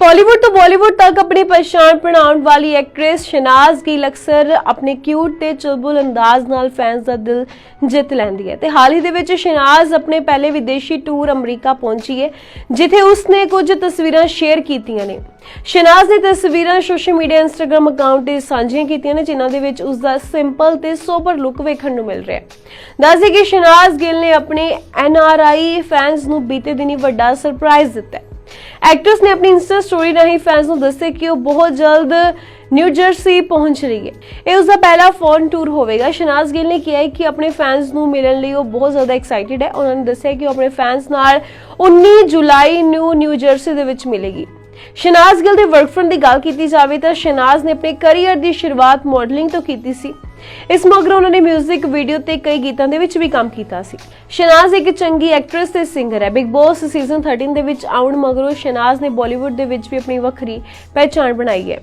ਬਾਲੀਵੁੱਡ ਤੋਂ ਬਾਲੀਵੁੱਡ ਤੱਕ ਆਪਣੀ ਪਛਾਣ ਬਣਾਉਣ ਵਾਲੀ ਐਕਟ੍ਰੈਸ ਸ਼ਨਾਜ਼ ਗਿੱਲ ਅਕਸਰ ਆਪਣੇ ਕਿਊਟ ਤੇ ਚੁਲਬੁਲ ਅੰਦਾਜ਼ ਨਾਲ ਫੈਨਸ ਦਾ ਦਿਲ ਜਿੱਤ ਲੈਂਦੀ ਹੈ। ਤੇ ਹਾਲ ਹੀ ਦੇ ਵਿੱਚ ਸ਼ਨਾਜ਼ ਆਪਣੇ ਪਹਿਲੇ ਵਿਦੇਸ਼ੀ ਟੂਰ ਅਮਰੀਕਾ ਪਹੁੰਚੀ ਹੈ, ਜਿੱਥੇ ਉਸਨੇ ਕੁਝ ਤਸਵੀਰਾਂ ਸ਼ੇਅਰ ਕੀਤੀਆਂ ਨੇ। ਸ਼ਨਾਜ਼ ਨੇ ਤਸਵੀਰਾਂ ਸੋਸ਼ਲ ਮੀਡੀਆ ਇੰਸਟਾਗ੍ਰam ਅਕਾਊਂਟ ਤੇ ਸਾਂਝੀਆਂ ਕੀਤੀਆਂ ਨੇ, ਜਿਨ੍ਹਾਂ ਦੇ ਵਿੱਚ ਉਸ ਦਾ ਸਿੰਪਲ ਤੇ ਸੋਬਰ ਲੁੱਕ ਵੇਖਣ ਨੂੰ ਮਿਲ ਰਿਹਾ ਹੈ। ਦੱਸਦੇ ਕਿ ਸ਼ਨਾਜ਼ ਗਿੱਲ ਨੇ ਆਪਣੇ ਐਨਆਰਆਈ ਫੈਨਸ ਨੂੰ ਬੀਤੇ ਦਿਨੀ ਵੱਡਾ ਸਰਪ੍ਰਾਈਜ਼ ਦਿੱਤਾ ਐਕਟਰਸ ਨੇ ਆਪਣੀ ਇੰਸਟਾ ਸਟੋਰੀ ਰਾਹੀਂ ਫੈਨਸ ਨੂੰ ਦੱਸਿਆ ਕਿ ਉਹ ਬਹੁਤ ਜਲਦ ਨਿਊ ਜਰਸੀ ਪਹੁੰਚ ਰਹੀ ਹੈ। ਇਹ ਉਸ ਦਾ ਪਹਿਲਾ ਫੋਰਨ ਟੂਰ ਹੋਵੇਗਾ। ਸ਼ਨਾਜ਼ ਗਿੱਲ ਨੇ ਕਿਹਾ ਹੈ ਕਿ ਆਪਣੇ ਫੈਨਸ ਨੂੰ ਮਿਲਣ ਲਈ ਉਹ ਬਹੁਤ ਜ਼ਿਆਦਾ ਐਕਸਾਈਟਿਡ ਹੈ। ਉਹਨਾਂ ਨੇ ਦੱਸਿਆ ਕਿ ਉਹ ਆਪਣੇ ਫੈਨਸ ਨਾਲ 19 ਜੁਲਾਈ ਨੂੰ ਨਿਊ ਜਰਸੀ ਦੇ ਵਿੱਚ ਮਿਲੇਗੀ। ਸ਼ਨਾਜ਼ ਗਿੱਲ ਦੇ ਵਰਕ ਫਰੰਟ ਦੀ ਗੱਲ ਕੀਤੀ ਜਾਵੇ ਤਾਂ ਸ਼ਨਾਜ਼ ਨੇ ਆਪਣੇ ਕੈਰੀਅਰ ਦੀ ਸ਼ੁਰੂਆਤ ਮਾਡਲਿੰਗ ਤੋਂ ਕੀਤੀ ਸੀ। ਇਸ ਮਗਰੋਂ ਉਹਨਾਂ ਨੇ 뮤직 ਵੀਡੀਓ ਤੇ ਕਈ ਗੀਤਾਂ ਦੇ ਵਿੱਚ ਵੀ ਕੰਮ ਕੀਤਾ ਸੀ। ਸ਼ਨਾਜ਼ ਇੱਕ ਚੰਗੀ ਐਕਟਰੈਸ ਤੇ ਸਿੰਗਰ ਹੈ। ਬਿਗ ਬੌਸ ਸੀਜ਼ਨ 13 ਦੇ ਵਿੱਚ ਆਉਣ ਮਗਰੋਂ ਸ਼ਨਾਜ਼ ਨੇ ਬਾਲੀਵੁੱਡ ਦੇ ਵਿੱਚ ਵੀ ਆਪਣੀ ਵੱਖਰੀ ਪਹਿਚਾਣ ਬਣਾਈ ਹੈ।